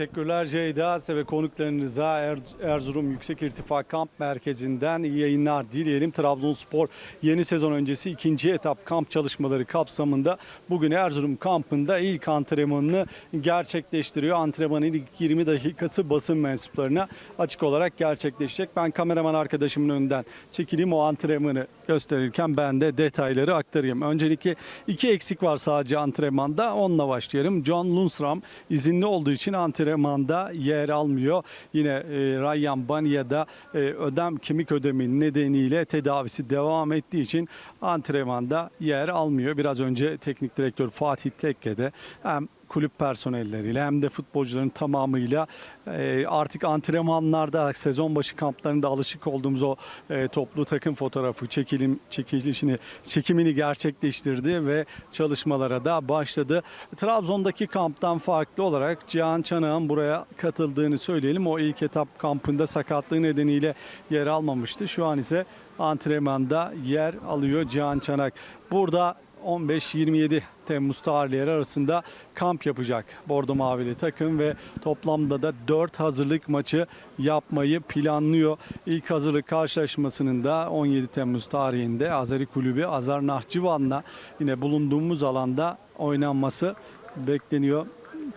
Teşekkürler Ceyda ve konuklarınıza Er- Erzurum Yüksek İrtifa Kamp Merkezi'nden iyi yayınlar dileyelim. Trabzonspor yeni sezon öncesi ikinci etap kamp çalışmaları kapsamında bugün Erzurum kampında ilk antrenmanını gerçekleştiriyor. Antrenmanın ilk 20 dakikası basın mensuplarına açık olarak gerçekleşecek. Ben kameraman arkadaşımın önünden çekileyim o antrenmanı gösterirken ben de detayları aktarayım. Öncelikle iki eksik var sadece antrenmanda. Onunla başlayalım. John Lundstram izinli olduğu için antrenmanda yer almıyor. Yine e, Ryan Banya da e, ödem kemik ödemi nedeniyle tedavisi devam ettiği için antrenmanda yer almıyor. Biraz önce teknik direktör Fatih Tekke de hem kulüp personelleriyle hem de futbolcuların tamamıyla e, artık antrenmanlarda sezon başı kamplarında alışık olduğumuz o e, toplu takım fotoğrafı çekilim çekilişini çekimini gerçekleştirdi ve çalışmalara da başladı. Trabzon'daki kamptan farklı olarak Cihan Çanak'ın buraya katıldığını söyleyelim. O ilk etap kampında sakatlığı nedeniyle yer almamıştı. Şu an ise antrenmanda yer alıyor Cihan Çanak. Burada 15-27 Temmuz tarihleri arasında kamp yapacak Bordo Mavili takım ve toplamda da 4 hazırlık maçı yapmayı planlıyor. İlk hazırlık karşılaşmasının da 17 Temmuz tarihinde Azeri Kulübü Azar Nahçıvan'la yine bulunduğumuz alanda oynanması bekleniyor.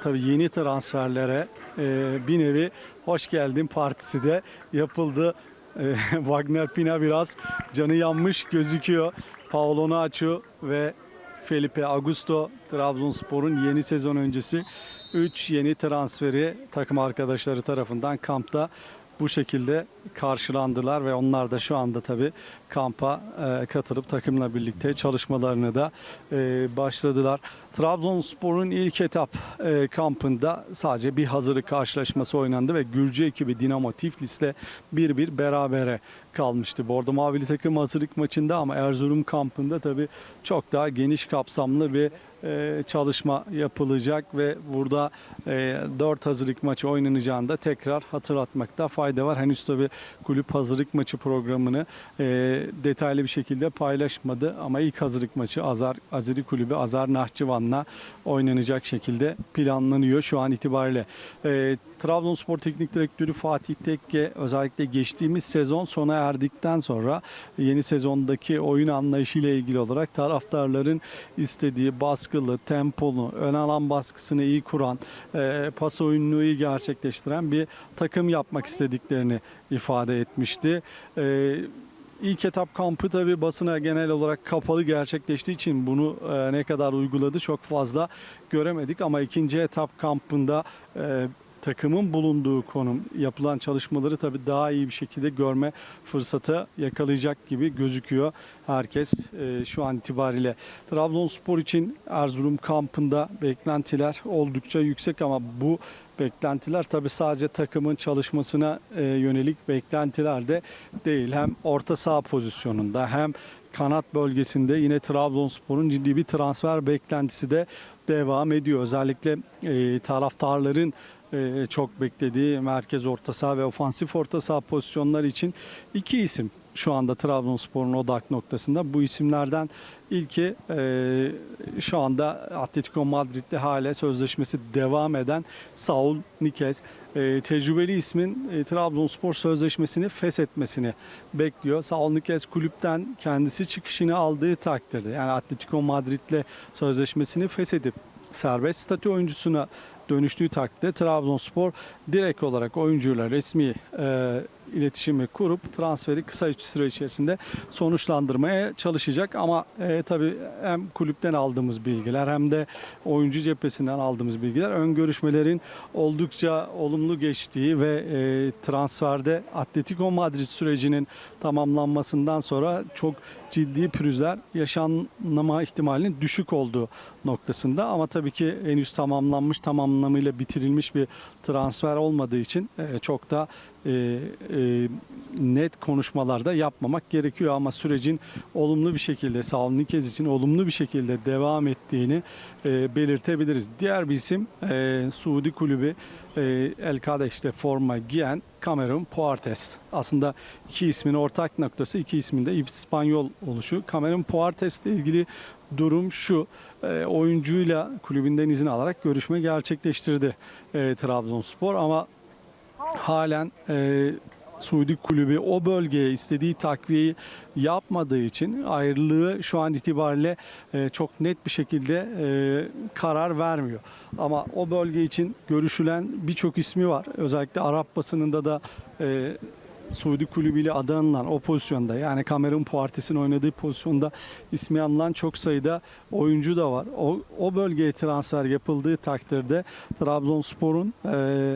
Tabii yeni transferlere e, bir nevi hoş geldin partisi de yapıldı. E, Wagner Pina biraz canı yanmış gözüküyor. Paolo Nacho ve Felipe Augusto Trabzonspor'un yeni sezon öncesi 3 yeni transferi takım arkadaşları tarafından kampta bu şekilde karşılandılar ve onlar da şu anda tabii kampa e, katılıp takımla birlikte çalışmalarını da e, başladılar. Trabzonspor'un ilk etap e, kampında sadece bir hazırlık karşılaşması oynandı ve Gürcü ekibi Dinamo Tiflis'le 1-1 berabere kalmıştı. Bordo Mavili takım hazırlık maçında ama Erzurum kampında tabii çok daha geniş kapsamlı bir e, çalışma yapılacak ve burada e, 4 hazırlık maçı oynanacağını da tekrar hatırlatmakta fayda var. Henüz tabii kulüp hazırlık maçı programını e, detaylı bir şekilde paylaşmadı ama ilk hazırlık maçı Azar Azeri Kulübü Azar Nahçıvan'la oynanacak şekilde planlanıyor şu an itibariyle. E, Trabzonspor Teknik Direktörü Fatih Tekke özellikle geçtiğimiz sezon sona erdikten sonra yeni sezondaki oyun anlayışıyla ilgili olarak taraftarların istediği baskılı, tempolu, ön alan baskısını iyi kuran, e, pas oyununu iyi gerçekleştiren bir takım yapmak istediklerini ifade etmişti. E, İlk etap kampı tabi basına genel olarak kapalı gerçekleştiği için bunu e, ne kadar uyguladı çok fazla göremedik ama ikinci etap kampında e, takımın bulunduğu konum, yapılan çalışmaları tabii daha iyi bir şekilde görme fırsatı yakalayacak gibi gözüküyor herkes e, şu an itibariyle. Trabzonspor için Erzurum kampında beklentiler oldukça yüksek ama bu beklentiler tabii sadece takımın çalışmasına e, yönelik beklentiler de değil. Hem orta saha pozisyonunda hem kanat bölgesinde yine Trabzonspor'un ciddi bir transfer beklentisi de devam ediyor. Özellikle e, taraftarların e, çok beklediği merkez orta saha ve ofansif orta saha pozisyonları için iki isim şu anda Trabzonspor'un odak noktasında. Bu isimlerden ilki e, şu anda Atletico Madrid'de hala sözleşmesi devam eden Saul Niguez. E, tecrübeli ismin Trabzonspor sözleşmesini feshetmesini bekliyor. Saul Niguez kulüpten kendisi çıkışını aldığı takdirde yani Atletico Madrid'le sözleşmesini feshedip serbest statü oyuncusuna dönüştüğü takdirde Trabzonspor direkt olarak oyuncuyla resmi e, iletişimi kurup transferi kısa süre içerisinde sonuçlandırmaya çalışacak. Ama e, tabii hem kulüpten aldığımız bilgiler hem de oyuncu cephesinden aldığımız bilgiler ön görüşmelerin oldukça olumlu geçtiği ve e, transferde Atletico Madrid sürecinin tamamlanmasından sonra çok ciddi pürüzler yaşanma ihtimalinin düşük olduğu noktasında. Ama tabii ki henüz tamamlanmış tam anlamıyla bitirilmiş bir transfer olmadığı için e, çok da e, e, net konuşmalarda yapmamak gerekiyor ama sürecin olumlu bir şekilde Saul Nikez için olumlu bir şekilde devam ettiğini e, belirtebiliriz. Diğer bir isim e, Suudi kulübü e, El Kadeş'te forma giyen Cameron Puertes. Aslında iki ismin ortak noktası iki ismin de İspanyol oluşu. Cameron Puertes ile ilgili durum şu. E, oyuncuyla kulübünden izin alarak görüşme gerçekleştirdi e, Trabzonspor ama halen e, Suudi kulübü o bölgeye istediği takviyeyi yapmadığı için ayrılığı şu an itibariyle e, çok net bir şekilde e, karar vermiyor. Ama o bölge için görüşülen birçok ismi var. Özellikle Arap basınında da e, Suudi kulübüyle adı anılan o pozisyonda yani Kamerun Puertes'in oynadığı pozisyonda ismi anılan çok sayıda oyuncu da var. O, o bölgeye transfer yapıldığı takdirde Trabzonspor'un e,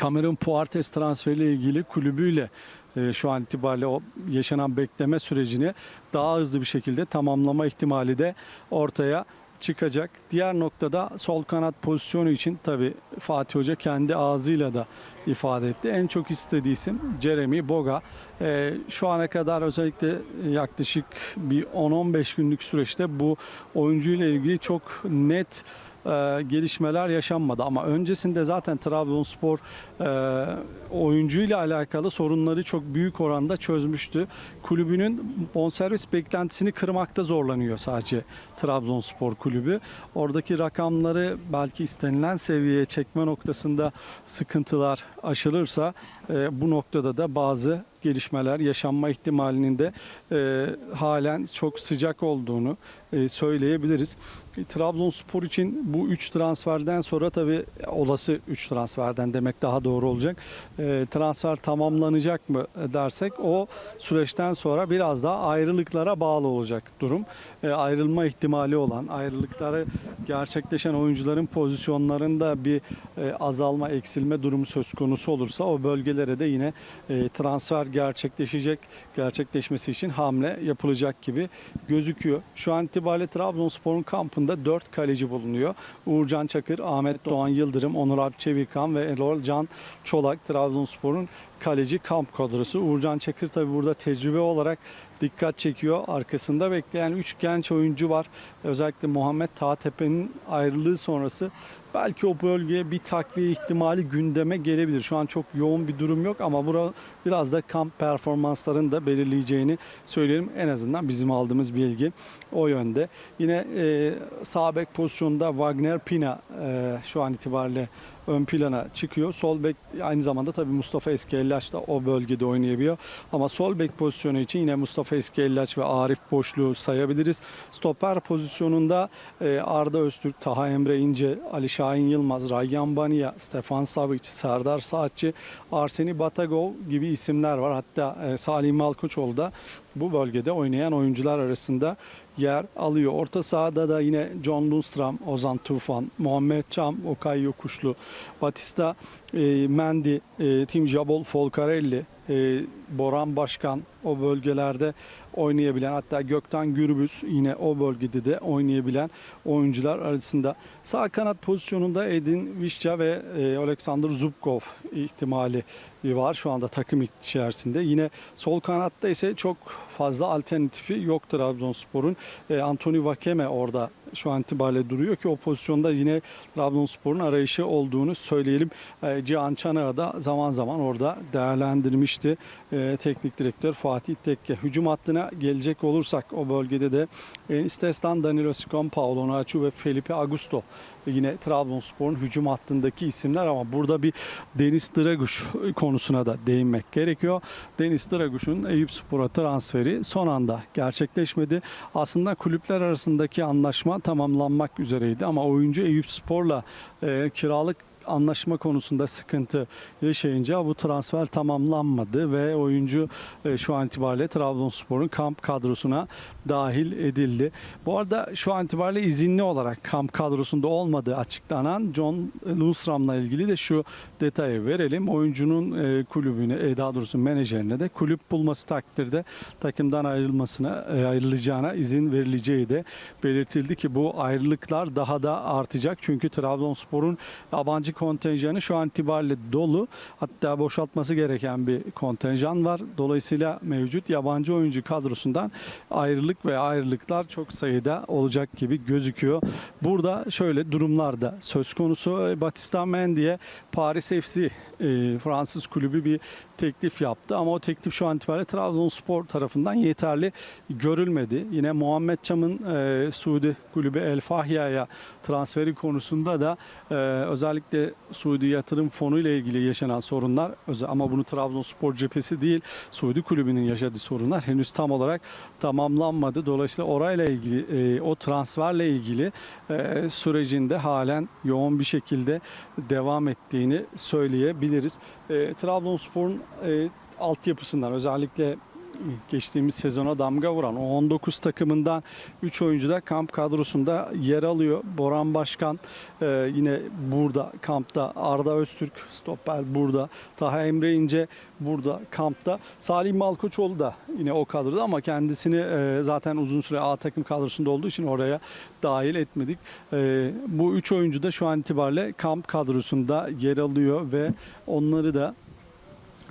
Cameron Puertes transferiyle ilgili kulübüyle e, şu an itibariyle o yaşanan bekleme sürecini daha hızlı bir şekilde tamamlama ihtimali de ortaya çıkacak. Diğer noktada sol kanat pozisyonu için tabi Fatih Hoca kendi ağzıyla da ifade etti. En çok istediği isim Jeremy Boga. E, şu ana kadar özellikle yaklaşık bir 10-15 günlük süreçte bu oyuncuyla ilgili çok net e, gelişmeler yaşanmadı ama öncesinde zaten Trabzonspor e, oyuncuyla alakalı sorunları çok büyük oranda çözmüştü. Kulübünün bonservis beklentisini kırmakta zorlanıyor sadece Trabzonspor kulübü. Oradaki rakamları belki istenilen seviyeye çekme noktasında sıkıntılar aşılırsa e, bu noktada da bazı gelişmeler yaşanma ihtimalinin de e, halen çok sıcak olduğunu e, söyleyebiliriz. Trabzonspor için bu 3 transferden sonra tabii olası 3 transferden demek daha doğru olacak. E, transfer tamamlanacak mı dersek o süreçten sonra biraz daha ayrılıklara bağlı olacak durum. E, ayrılma ihtimali olan, ayrılıkları gerçekleşen oyuncuların pozisyonlarında bir e, azalma, eksilme durumu söz konusu olursa o bölgelere de yine e, transfer gerçekleşecek, gerçekleşmesi için hamle yapılacak gibi gözüküyor. Şu an itibariyle Trabzonspor'un kampında 4 kaleci bulunuyor. Uğurcan Çakır, Ahmet Doğan Yıldırım, Onur Alp Çevirkan ve Erol Can Çolak Trabzonspor'un kaleci kamp kadrosu. Uğurcan Çakır tabi burada tecrübe olarak dikkat çekiyor. Arkasında bekleyen 3 genç oyuncu var. Özellikle Muhammed Tağtepe'nin ayrılığı sonrası belki o bölgeye bir takviye ihtimali gündeme gelebilir. Şu an çok yoğun bir durum yok ama bura biraz da kamp performanslarını da belirleyeceğini söyleyelim. En azından bizim aldığımız bilgi o yönde. Yine e, sağ bek pozisyonunda Wagner Pina e, şu an itibariyle ön plana çıkıyor. Sol bek aynı zamanda tabii Mustafa Eskellaç da o bölgede oynayabiliyor. Ama sol bek pozisyonu için yine Mustafa Eskellaç ve Arif boşluğu sayabiliriz. Stoper pozisyonunda e, Arda Öztürk, Taha Emre İnce, Ali Şahin Yılmaz, Rayyan Bania, Stefan Savic, Serdar Saatçi, Arseni Batagov gibi isimler var. Hatta e, Salih Malkoçoğlu da bu bölgede oynayan oyuncular arasında yer alıyor. Orta sahada da yine John Lundstram, Ozan Tufan, Muhammed Çam, Okay Yokuşlu, Batista, e, Mendy, e, Tim Jabol, Folcarelli, e, Boran Başkan o bölgelerde oynayabilen hatta Gökten Gürbüz yine o bölgede de oynayabilen oyuncular arasında. Sağ kanat pozisyonunda Edin Vişça ve e, Alexander Zubkov ihtimali var şu anda takım içerisinde. Yine sol kanatta ise çok fazla alternatifi yok Trabzonspor'un. E, Anthony Vakeme orada şu an itibariyle duruyor ki o pozisyonda yine Trabzonspor'un arayışı olduğunu söyleyelim. E, Cihan Çanar'a da zaman zaman orada değerlendirmişti e, teknik direktör Fatih Tekke. Hücum hattına gelecek olursak o bölgede de e, İstestan, Danilo Scon, Paolo Nacho ve Felipe Augusto yine Trabzonspor'un hücum hattındaki isimler ama burada bir Deniz Draguş konusuna da değinmek gerekiyor. Deniz Draguş'un Eyüpspor'a transferi son anda gerçekleşmedi. Aslında kulüpler arasındaki anlaşma tamamlanmak üzereydi ama oyuncu Eyüpspor'la e, kiralık anlaşma konusunda sıkıntı yaşayınca bu transfer tamamlanmadı ve oyuncu e, şu an itibariyle Trabzonspor'un kamp kadrosuna dahil edildi. Bu arada şu an itibariyle izinli olarak kamp kadrosunda olmadığı açıklanan John Lundstram'la ilgili de şu detayı verelim. Oyuncunun e, kulübüne, daha doğrusu menajerine de kulüp bulması takdirde takımdan ayrılmasına e, ayrılacağına izin verileceği de belirtildi ki bu ayrılıklar daha da artacak. Çünkü Trabzonspor'un yabancı kaleci kontenjanı şu an itibariyle dolu. Hatta boşaltması gereken bir kontenjan var. Dolayısıyla mevcut yabancı oyuncu kadrosundan ayrılık ve ayrılıklar çok sayıda olacak gibi gözüküyor. Burada şöyle durumlar da söz konusu. E, Batista Mendy'e Paris FC e, Fransız kulübü bir teklif yaptı ama o teklif şu an itibariyle Trabzonspor tarafından yeterli görülmedi. Yine Muhammed Çam'ın e, Suudi kulübü El Fahya'ya transferi konusunda da e, özellikle Suudi yatırım fonu ile ilgili yaşanan sorunlar ama bunu Trabzonspor cephesi değil Suudi kulübünün yaşadığı sorunlar henüz tam olarak tamamlanmadı. Dolayısıyla orayla ilgili e, o transferle ilgili e, sürecinde halen yoğun bir şekilde devam ettiğini söyleyebiliriz. E, Trabzonspor'un altyapısından özellikle geçtiğimiz sezona damga vuran o 19 takımından 3 oyuncu da kamp kadrosunda yer alıyor. Boran Başkan e, yine burada kampta. Arda Öztürk stoper burada. Taha Emre İnce burada kampta. Salih Malkoçoğlu da yine o kadroda ama kendisini e, zaten uzun süre A takım kadrosunda olduğu için oraya dahil etmedik. E, bu 3 oyuncu da şu an itibariyle kamp kadrosunda yer alıyor ve onları da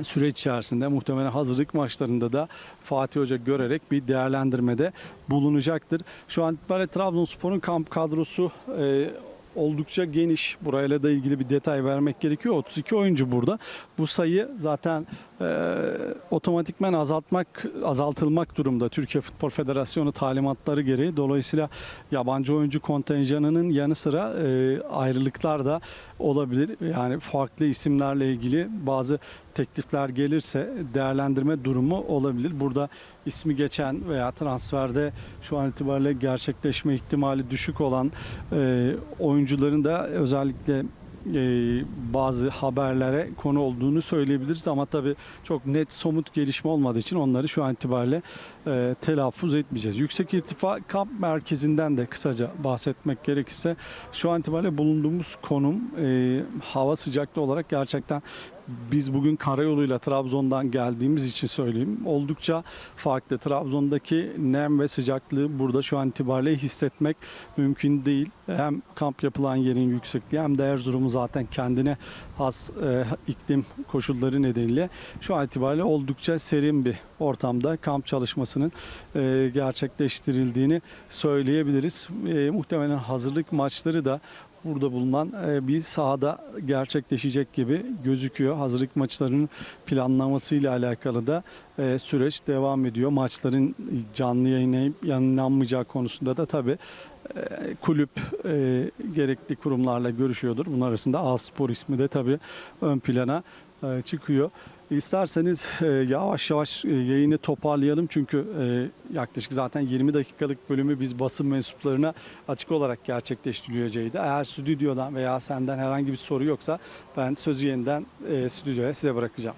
süreç içerisinde muhtemelen hazırlık maçlarında da Fatih Hoca görerek bir değerlendirmede bulunacaktır. Şu an itibariyle Trabzonspor'un kamp kadrosu e, oldukça geniş. Burayla da ilgili bir detay vermek gerekiyor. 32 oyuncu burada. Bu sayı zaten e, otomatikmen azaltmak azaltılmak durumda Türkiye Futbol Federasyonu talimatları gereği. Dolayısıyla yabancı oyuncu kontenjanının yanı sıra e, ayrılıklar da olabilir. Yani farklı isimlerle ilgili bazı teklifler gelirse değerlendirme durumu olabilir. Burada ismi geçen veya transferde şu an itibariyle gerçekleşme ihtimali düşük olan e, oyuncuların da özellikle e, bazı haberlere konu olduğunu söyleyebiliriz ama tabii çok net somut gelişme olmadığı için onları şu an itibariyle e, telaffuz etmeyeceğiz. Yüksek irtifa kamp merkezinden de kısaca bahsetmek gerekirse şu an itibariyle bulunduğumuz konum e, hava sıcaklığı olarak gerçekten biz bugün karayoluyla Trabzon'dan geldiğimiz için söyleyeyim. Oldukça farklı. Trabzon'daki nem ve sıcaklığı burada şu an itibariyle hissetmek mümkün değil. Hem kamp yapılan yerin yüksekliği hem de Erzurum'un zaten kendine has e, iklim koşulları nedeniyle şu an itibariyle oldukça serin bir ortamda kamp çalışmasının e, gerçekleştirildiğini söyleyebiliriz. E, muhtemelen hazırlık maçları da burada bulunan e, bir sahada gerçekleşecek gibi gözüküyor. Hazırlık maçlarının planlamasıyla alakalı da e, süreç devam ediyor. Maçların canlı yayınlayıp yayınlanmayacağı konusunda da tabii e, kulüp gerekli kurumlarla görüşüyordur. Bunun arasında A-Spor ismi de tabii ön plana çıkıyor. İsterseniz e, yavaş yavaş e, yayını toparlayalım çünkü e, yaklaşık zaten 20 dakikalık bölümü biz basın mensuplarına açık olarak gerçekleştirileceğiydi. Eğer stüdyodan veya senden herhangi bir soru yoksa ben sözü yeniden e, stüdyoya size bırakacağım.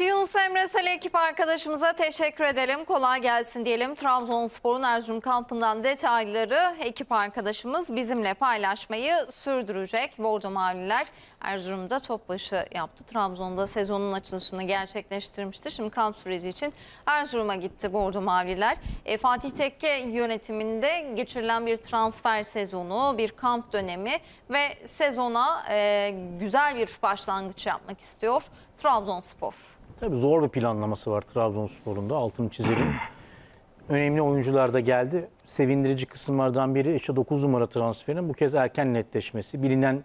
Evet Yunus Emre Sel ekip arkadaşımıza teşekkür edelim. Kolay gelsin diyelim. Trabzonspor'un Erzurum kampından detayları ekip arkadaşımız bizimle paylaşmayı sürdürecek. Bordo Mavililer Erzurum'da topbaşı yaptı. Trabzon'da sezonun açılışını gerçekleştirmişti. Şimdi kamp süreci için Erzurum'a gitti Bordo Mavililer. E, Fatih Tekke yönetiminde geçirilen bir transfer sezonu, bir kamp dönemi ve sezona e, güzel bir başlangıç yapmak istiyor Trabzonspor. Tabii zor bir planlaması var Trabzonspor'un da altını çizelim. Önemli oyuncular da geldi. Sevindirici kısımlardan biri işte 9 numara transferinin bu kez erken netleşmesi. Bilinen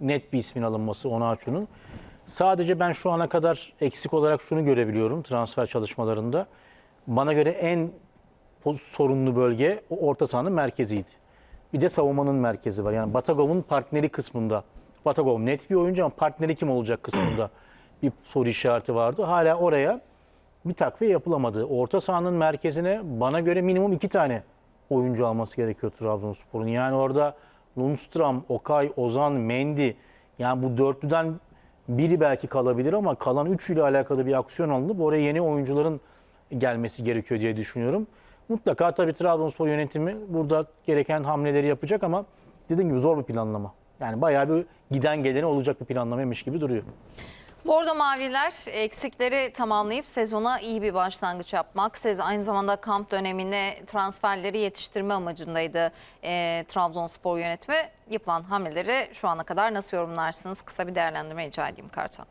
net bir ismin alınması Onaçu'nun. Sadece ben şu ana kadar eksik olarak şunu görebiliyorum transfer çalışmalarında. Bana göre en sorunlu bölge o orta sahanın merkeziydi. Bir de savunmanın merkezi var. Yani Batagov'un partneri kısmında. Batagov net bir oyuncu ama partneri kim olacak kısmında bir soru işareti vardı. Hala oraya bir takviye yapılamadı. Orta sahanın merkezine bana göre minimum iki tane oyuncu alması gerekiyor Trabzonspor'un. Yani orada Lundstram, Okay, Ozan, Mendy yani bu dörtlüden biri belki kalabilir ama kalan üçüyle alakalı bir aksiyon alınıp oraya yeni oyuncuların gelmesi gerekiyor diye düşünüyorum. Mutlaka tabii Trabzonspor yönetimi burada gereken hamleleri yapacak ama dediğim gibi zor bir planlama. Yani bayağı bir giden geleni olacak bir planlamaymış gibi duruyor. Bordo Mavililer eksikleri tamamlayıp sezona iyi bir başlangıç yapmak. Sezon aynı zamanda kamp dönemine transferleri yetiştirme amacındaydı e, Trabzonspor yönetimi. Yapılan hamleleri şu ana kadar nasıl yorumlarsınız? Kısa bir değerlendirme rica edeyim Kartal.